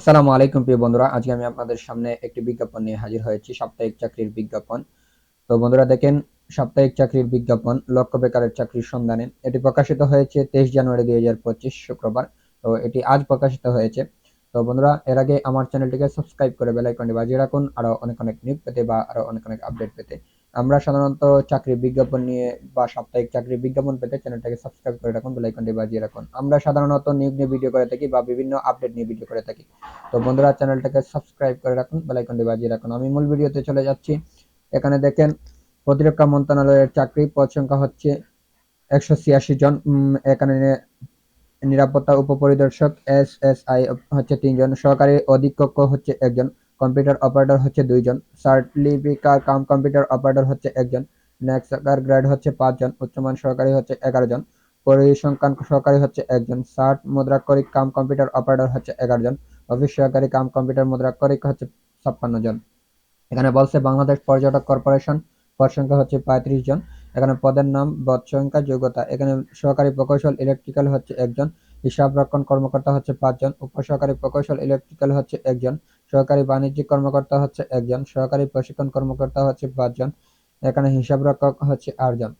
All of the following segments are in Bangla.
আসসালামু আলাইকুম প্রিয় বন্ধুরা, আজকে আমি আপনাদের সামনে একটি বিজ্ঞাপন নিয়ে হাজির হয়েছি, সাপ্তাহিক চাকরির বিজ্ঞাপন। তো বন্ধুরা, দেখেন, সাপ্তাহিক চাকরির বিজ্ঞাপন লক্ষ্য বেকারের চাকরির সন্ধানে। এটি প্রকাশিত হয়েছে তেইশ জানুয়ারি দুই হাজার পঁচিশ শুক্রবার, তো এটি আজ প্রকাশিত হয়েছে। তো বন্ধুরা, এর আগে আমার চ্যানেলটিকে সাবস্ক্রাইব করে বেলাইকনটি বাজিয়ে রাখুন আরও অনেক অনেক নিউজ পেতে বা আরও অনেক অনেক আপডেট পেতে। আমরা সাধারণত চাকরির বিজ্ঞাপন নিয়ে বা সাপ্তাহিক চাকরির বিজ্ঞাপন পেতে চ্যানেলটাকে সাবস্ক্রাইব করে রাখুন বেলাইকনটি বাজিয়ে রাখুন। আমরা সাধারণত নিউজ নিয়ে ভিডিও করে থাকি বা বিভিন্ন আপডেট নিয়ে ভিডিও করে থাকি। তো বন্ধুরা, চ্যানেলটাকে সাবস্ক্রাইব করে রাখুন বেলাইকনটি বাজিয়ে রাখুন। আমি মূল ভিডিওতে চলে যাচ্ছি। এখানে দেখেন, প্রতিরক্ষা মন্ত্রণালয়ের চাকরি পদ সংখ্যা হচ্ছে একশো ছিয়াশি জন। এখানে নিরাপত্তা উপপরিদর্শক এস এস আই হচ্ছে তিনজন। সহকারী অধীক্ষক হচ্ছে একজন। কম্পিউটার অপারেটর হচ্ছে দুইজন। সার্টিফিকার কাম কম্পিউটার অপারেটর হচ্ছে একজন। নেক্সাকার গ্রেড হচ্ছে পাঁচজন। উচ্চমান সহকারী হচ্ছে এগারো জন পরিসংখ্যান সহকারী হচ্ছে একজন। সার্ট মুদ্রাক্ষরিক কাম কম্পিউটার অপারেটর হচ্ছে এগারো জন অফিস সহকারী কাম কম্পিউটার মুদ্রাক্ষরিক হচ্ছে ছাপ্পান্ন জন এখানে বলছে বাংলাদেশ পর্যটক কর্পোরেশন। পদ সংখ্যা হচ্ছে পঁয়ত্রিশ জন এখানে পদের নাম, পদ সংখ্যা, যোগ্যতা। এখানে সহকারী প্রকৌশল ইলেকট্রিক্যাল হচ্ছে একজন। হিসাব রক্ষণ কর্মকর্তা হচ্ছে পাঁচজন। উপসহকারী প্রকৌশল ইলেকট্রিক্যাল হচ্ছে একজন। সহকারী বাণিজ্যিক কর্মকর্তা হচ্ছে একজন, সহকারী প্রশিক্ষণ কর্মকর্তা হচ্ছে পাঁচজন, এখানে হিসাব রক্ষক হচ্ছে আটজন।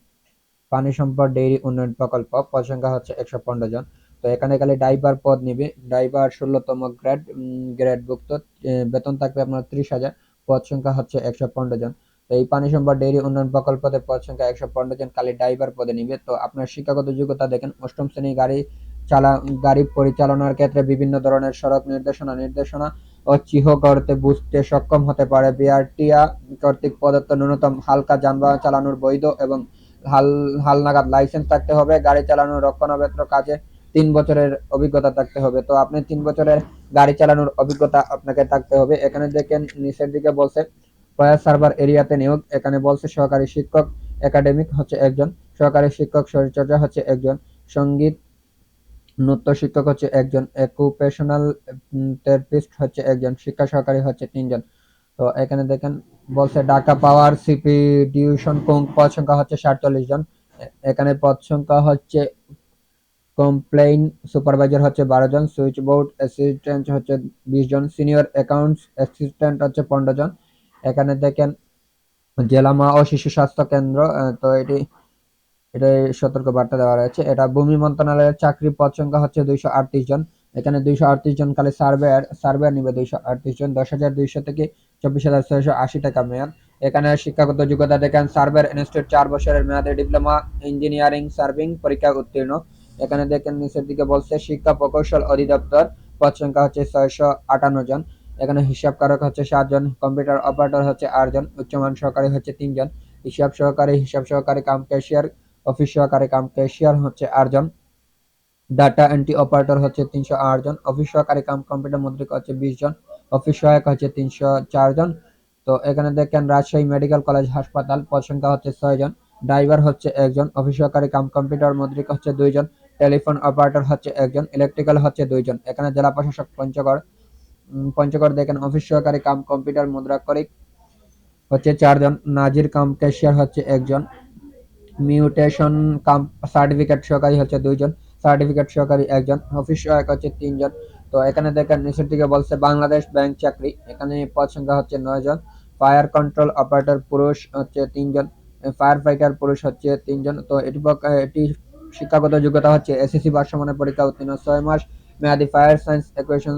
পানি সম্পদ, ডেইরি উন্নয়ন প্রকল্প, পদ সংখ্যা হচ্ছে একশো পনেরো জন। তো এখানে খালি ড্রাইভার পদ নিবে। ড্রাইভার ষোলোতম গ্রেড গ্রেডভুক্ত বেতন থাকবে আপনার ত্রিশ হাজার, পদ সংখ্যা হচ্ছে একশো পনেরো জন। তো এই পানি সম্পদ, ডেইরি উন্নয়ন প্রকল্পতে পদ সংখ্যা একশো পনেরো জন, খালি ড্রাইভার পদে নিবে। তো আপনার শিক্ষাগত যোগ্যতা দেখেন, অষ্টম শ্রেণি গাড়ি চালা, গাড়ি পরিচালনার ক্ষেত্রে বিভিন্ন ধরনের সড়ক নির্দেশনা নির্দেশনা ও চিহ করতে বুঝতে সক্ষম হতে পারে। বিআরটিআ কর্তৃক প্রদত্ত ন্যূনতম হালকা যানবাহন চালানোর বৈধ এবং হাল, হালনাগাদ লাইসেন্স থাকতে হবে। গাড়ি চালানোর রক্ষণাবেক্ষণ কাজে তিন বছরের অভিজ্ঞতা থাকতে হবে। তো আপনি তিন বছরের গাড়ি চালানোর অভিজ্ঞতা আপনাকে থাকতে হবে। এখানে দেখেন নিচের দিকে বলছে প্রয়াস সার্ভার এরিয়াতে নিয়োগ। এখানে বলছে, সহকারী শিক্ষক একাডেমিক হচ্ছে একজন, সহকারী শিক্ষক শরীরচর্চা হচ্ছে একজন, সংগীত নৃত্য শিক্ষক হচ্ছে একজন অকুপেশনাল থেরাপিস্ট হচ্ছে একজন শিক্ষা সহকারী হচ্ছে তিনজন। তো এখানে দেখেন, বলছে ঢাকা পাওয়ার সিপি ডিউশন পদ সংখ্যা হচ্ছে সাতচল্লিশ জন। এখানে পদ সংখ্যা হচ্ছে কমপ্লেইন সুপারভাইজার হচ্ছে বারো জন সুইচ বোর্ড অ্যাসিস্ট্যান্ট হচ্ছে বিশ জন সিনিয়র অ্যাকাউন্টস অ্যাসিস্ট্যান্ট হচ্ছে পনেরো জন। এখানে দেখেন জেলা মা ও শিশু স্বাস্থ্য কেন্দ্র তো এটি এটা সতর্ক বার্তা দেওয়া রয়েছে। এটা ভূমি মন্ত্রণালয়ের চাকরি পদ সংখ্যা হচ্ছে দুইশো আটত্রিশ জন। এখানে দুইশো আটত্রিশ জন খালি সার্ভেয়ার সার্ভেয়ার নিবে দুইশো আটত্রিশ জন। দশ হাজার দুইশো থেকে চব্বিশ হাজার ছয়শো আশি টাকা মেয়াদ। এখানে শিক্ষাগত যোগ্যতা দেখেন সার্ভেয়ার ইনস্টিটিউট চার বছরের মেয়াদে ডিপ্লোমা ইঞ্জিনিয়ারিং সার্ভিং পরীক্ষা উত্তীর্ণ। এখানে দেখেন নিচের দিকে বলছে, শিক্ষা প্রকৌশল অধিদপ্তর পদ সংখ্যা হচ্ছে ছয়শো আটান্ন জন। এখানে হিসাবকারক হচ্ছে সাতজন কম্পিউটার অপারেটর হচ্ছে আটজন উচ্চমান সহকারী হচ্ছে তিনজন হিসাব সহকারী হিসাব সহকারী কাম ক্যাশিয়ার অফিস সহকারী কাম ক্যাশিয়ার হচ্ছে আটজন ডাটা এন্ট্রি অপারেটর হচ্ছে তিনশো আট জন অফিস সহকারী কাম কম্পিউটার মুদ্রিক হচ্ছে বিশ জন অফিস সহায়ক হচ্ছে তিনশো চার জন তো এখানে দেখেন রাজশাহী মেডিকেল কলেজ হাসপাতাল, পদ সংখ্যা হচ্ছে ছয় জন ড্রাইভার হচ্ছে একজন, অফিস সহকারী কাম কম্পিউটার মুদ্রিক হচ্ছে দুইজন টেলিফোন অপারেটর হচ্ছে একজন ইলেকট্রিক্যাল হচ্ছে দুইজন। এখানে জেলা প্রশাসক পঞ্চগড় পঞ্চগড় দেখেন অফিস সহকারী কাম কম্পিউটার মুদ্রাক্ষরিক হচ্ছে চারজন, নাজির কাম ক্যাশিয়ার হচ্ছে একজন। মিউটেশন কাম সার্টিফিকেট সহকারী হচ্ছে দুইজন সার্টিফিকেট সহকারী একজন অফিস সহায়ক হচ্ছে তিনজন। তো এখানে দেখেন, নিচের দিকে বলছে বাংলাদেশ ব্যাংক চাকরি, এখানে পদ সংখ্যা হচ্ছে নয় জন ফায়ার কন্ট্রোল অপারেটর পুরুষ হচ্ছে তিনজন ফায়ার ফাইটার পুরুষ হচ্ছে তিনজন। তো এটি এটি শিক্ষাগত যোগ্যতা হচ্ছে এসএসসি বার্ষমানের পরীক্ষা উত্তীর্ণ ছয় মাস, মেয়াদি ফায়ার সায়েন্স ইকুয়েশন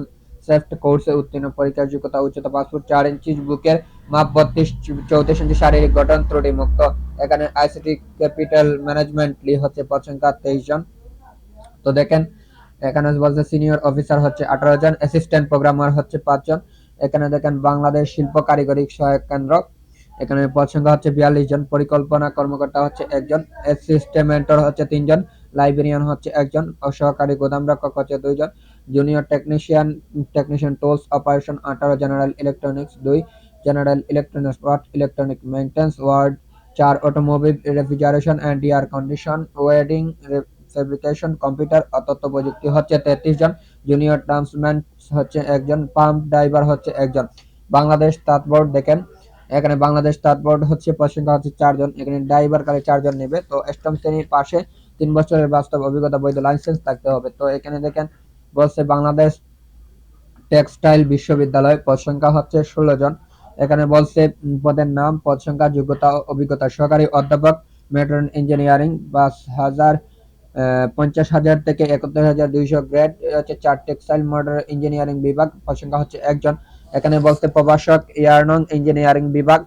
সেফট কোর্সে উত্তীর্ণ পরীক্ষার যোগ্যতা উচ্চতা পাসপোর্ট চার ইঞ্চি বুকের মাপ বত্রিশ, চৌত্রিশ ইঞ্চি শারীরিক গঠন ত্রুটি মুক্ত এখানে আইসিটি ক্যাপিটাল ম্যানেজমেন্ট লি হচ্ছে পদ সংখ্যা তেইশ জন। তো দেখেন, এখানে বলছে সিনিয়র অফিসার হচ্ছে আঠারো জন অ্যাসিস্ট্যান্ট প্রোগ্রামার হচ্ছে পাঁচজন এখানে দেখেন, বাংলাদেশ শিল্প কারিগরি সহায়ক কেন্দ্র। এখানে পদ হচ্ছে বিয়াল্লিশ জন, পরিকল্পনা কর্মকর্তা হচ্ছে একজন অ্যাসিস্ট্যান্ট হচ্ছে তিনজন লাইব্রেরিয়ান হচ্ছে একজন সহকারী গোদাম রক্ষক হচ্ছে দুইজন junior technician technician tools operation আঠারো জেনারেল ইলেকট্রনিক্স দুই general electronics ward electronic maintenance ward চার automobile refrigeration and air condition, welding fabrication computer তথ্য প্রযুক্তি হচ্ছে তেত্রিশ জন। জুনিয়র ট্রান্সম্যান হচ্ছে একজন, পাম্প ড্রাইভার হচ্ছে একজন। বাংলাদেশ তাঁত বোর্ড, দেখেন, এখানে বাংলাদেশ তাঁত বোর্ড হচ্ছে প্রসংখ্যা হচ্ছে চারজন এখানে ড্রাইভার কালে চারজন নেবে। তো অষ্টম শ্রেণির পাশে তিন বছরের বাস্তব অভিজ্ঞতা বৈধ লাইসেন্স থাকতে হবে। তো এখানে দেখেন, বলছে বাংলাদেশ টেক্সটাইল বিশ্ববিদ্যালয় সংখ্যা হচ্ছে ষোলো জন। এখানে বলছে পদের নাম, পদ সংখ্যা, যোগ্যতা, অভিজ্ঞতা সহকারী অধ্যাপক, মেট্রন ইঞ্জিনিয়ারিং, পাঁচ হাজার পঞ্চাশ হাজার থেকে একাত্তর হাজার দুইশো গ্রেড হচ্ছে চার টেক্সটাইল মডেল ইঞ্জিনিয়ারিং বিভাগ, পদ সংখ্যা হচ্ছে একজন। এখানে বলছে, প্রভাষক ইয়ারনং ইঞ্জিনিয়ারিং বিভাগ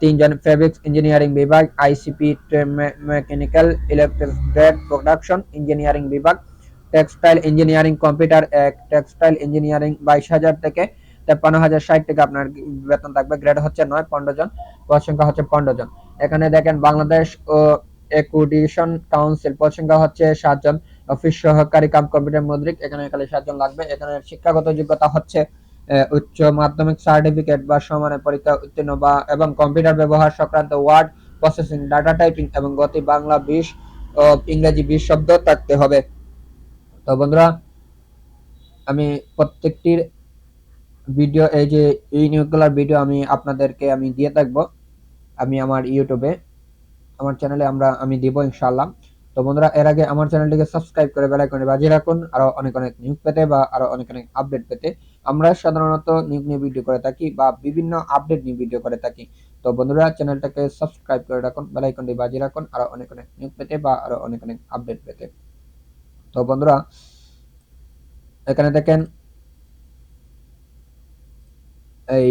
তিনজন ফেব্রিক্স ইঞ্জিনিয়ারিং বিভাগ, ICP mechanical, electric production engineering বিভাগ, টেক্সটাইল ইঞ্জিনিয়ারিং কম্পিউটার, এক টেক্সটাইল ইঞ্জিনিয়ারিং, বাইশ হাজার থেকে তেপ্পান্ন হাজার ষাট থেকে আপনার বেতন থাকবে। গ্রেড হচ্ছে নয়, পনেরো জন। পদ সংখ্যা হচ্ছে পনেরো জন। এখানে দেখেন, বাংলাদেশ ও একুডিশন কাউন্সিল পদ সংখ্যা হচ্ছে সাতজন অফিস সহকারী কাম কম্পিউটার মুদ্রিক, এখানে খালি সাতজন লাগবে। এখানে শিক্ষাগত যোগ্যতা হচ্ছে উচ্চ মাধ্যমিক সার্টিফিকেট বা সমানের পরীক্ষা উত্তীর্ণ বা, এবং কম্পিউটার ব্যবহার সংক্রান্ত ওয়ার্ড প্রসেসিং ডাটা টাইপিং এবং গতি বাংলা বিশ ও ইংরেজি বিশ শব্দ থাকতে হবে। তো বন্ধুরা, আমি প্রত্যেকটির ভিডিও এই যে এই নিয়োগগুলোর ভিডিও আমি আপনাদেরকে আমি দিয়ে থাকব, আমি আমার ইউটিউবে আমার চ্যানেলে আমরা, আমি দিব ইনশাআল্লাহ। তো বন্ধুরা, এর আগে আমার চ্যানেলটিকে সাবস্ক্রাইব করে বেল আইকনে বাজিয়ে রাখুন, আরও অনেক অনেক নিউজ পেতে বা আরও অনেক অনেক আপডেট পেতে। আমরা সাধারণত নিউজ নিয়ে ভিডিও করে থাকি বা বিভিন্ন আপডেট নিয়ে ভিডিও করে থাকি। তো বন্ধুরা চ্যানেলটাকে সাবস্ক্রাইব করে রাখুন, বেল আইকনটি বাজিয়ে রাখুন, আরও অনেক অনেক নিউজ পেতে বা আরও অনেক অনেক আপডেট পেতে। তো বন্ধুরা, এখানে দেখেন এই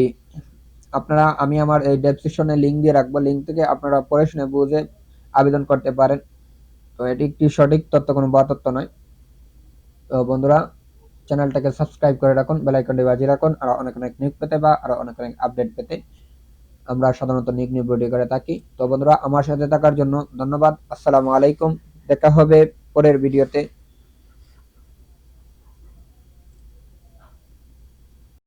আপনারা, আমি আমার এই ডেসক্রিপশনে লিংক দিয়ে রাখব। লিংক থেকে আপনারা পড়ে শুনে বুঝে আবেদন করতে পারেন। তো এটি একটি সঠিক তথ্য, কোনো বা তথ্য নয়। তো বন্ধুরা, চ্যানেলটাকে সাবস্ক্রাইব করে রাখুন বেল আইকনটি বাজিয়ে রাখুন, আর অনেক অনেক নিউজ পেতে বা আরও অনেক অনেক আপডেট পেতে। আমরা সাধারণত নিক নিউ ভিডিও করে থাকি। তো বন্ধুরা, আমার সাথে থাকার জন্য ধন্যবাদ। আসসালামু আলাইকুম। দেখা হবে পরের ভিডিওতে